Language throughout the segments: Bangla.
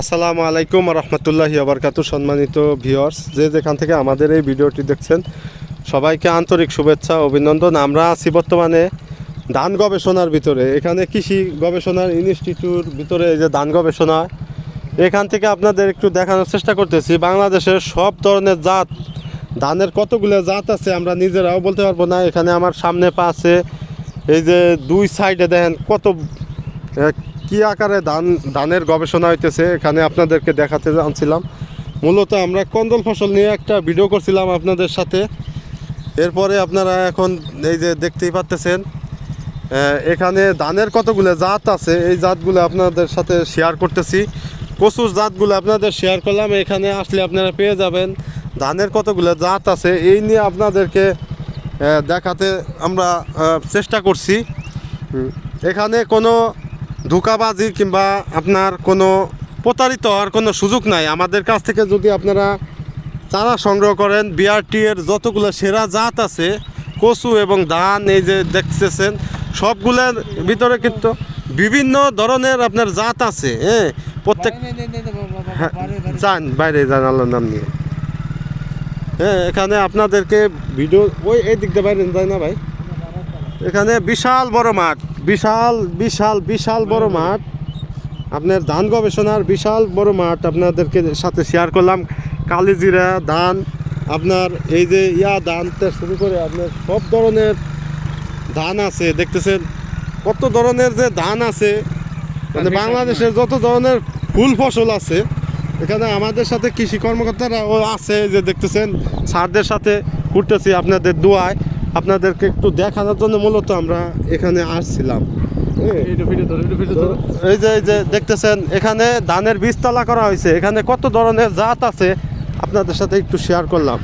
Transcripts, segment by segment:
আসসালামু আলাইকুম রহমতুল্লাহি আবরকাতু সম্মানিত ভিউয়ার্স। যে যেখান থেকে আমাদের এই ভিডিওটি দেখছেন, সবাইকে আন্তরিক শুভেচ্ছা, অভিনন্দন। আমরা আছি বর্তমানে ধান গবেষণার ভিতরে। এখানে কৃষি গবেষণার ইনস্টিটিউট ভিতরে এই যে ধান গবেষণা, এখান থেকে আপনাদের একটু দেখানোর চেষ্টা করতেছি। বাংলাদেশের সব ধরনের জাত, ধানের কতগুলো জাত আছে আমরা নিজেরাও বলতে পারব না। এখানে আমার সামনে পা আছে, এই যে দুই সাইডে দেখেন কত কি আকারে ধান, ধানের গবেষণা হইতেছে এখানে আপনাদেরকে দেখাতে আনছিলাম। মূলত আমরা কন্দল ফসল নিয়ে একটা ভিডিও করছিলাম আপনাদের সাথে। এরপরে আপনারা এখন এই যে দেখতেই পাচ্তেছেন এখানে ধানের কতগুলো জাত আছে, এই জাতগুলো আপনাদের সাথে শেয়ার করতেছি। কচুর জাতগুলো আপনাদের শেয়ার করলাম, এখানে আসলে আপনারা পেয়ে যাবেন ধানের কতগুলো জাত আছে, এই নিয়ে আপনাদেরকে দেখাতে আমরা চেষ্টা করছি। এখানে কোনো ধোকাবাজি কিংবা আপনার কোনো প্রতারিত হওয়ার কোনো সুযোগ নাই আমাদের কাছ থেকে যদি আপনারা চারা সংগ্রহ করেন বিআরটি এর যতগুলো সেরা জাত আছে কচু এবং ধান এই যে দেখতেছেন সবগুলোর ভিতরে কিন্তু বিভিন্ন ধরনের আপনার জাত আছে হ্যাঁ প্রত্যেক হ্যাঁ, যান বাইরে যান আল্লাহর নাম নিয়ে হ্যাঁ এখানে আপনাদেরকে ভিডিও ওই এই দিকটা বাইরে যায় না ভাই এখানে বিশাল বড় মাঠ বিশাল বিশাল বিশাল বড় মাঠ। আপনার ধান গবেষণার বিশাল বড় মাঠ আপনাদেরকে সাথে শেয়ার করলাম। কালিজিরা ধান আপনার এই যে ইয়া ধান শুরু করে আপনার সব ধরনের ধান আছে দেখতেছেন? কত ধরনের যে ধান আছে মানে বাংলাদেশের যত ধরনের ফুল ফসল আছে এখানে আমাদের সাথে কৃষি কর্মকর্তারা আছে যে দেখতেছেন? স্যারদের সাথে ঘুরতেছি আপনাদের দোয়ায়। আপনাদেরকে একটু দেখানোর জন্য মূলত আমরা এখানে আসছিলাম। হ্যাঁ। এই যে এই যে দেখতেছেন এখানে ধানের বীজতলা করা হয়েছে। এখানে কত ধরনের জাত আছে? আপনাদের সাথে একটু শেয়ার করলাম।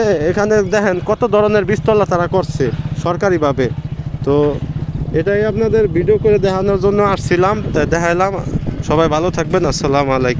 এ এখানে দেখেন কত ধরনের বীজতলা তারা করছে সরকারিভাবে। তো এটাই আপনাদের ভিডিও করে দেখানোর জন্য আসছিলাম। দেখাইলাম। সবাই ভালো থাকবেন। আসসালামু আলাইকুম।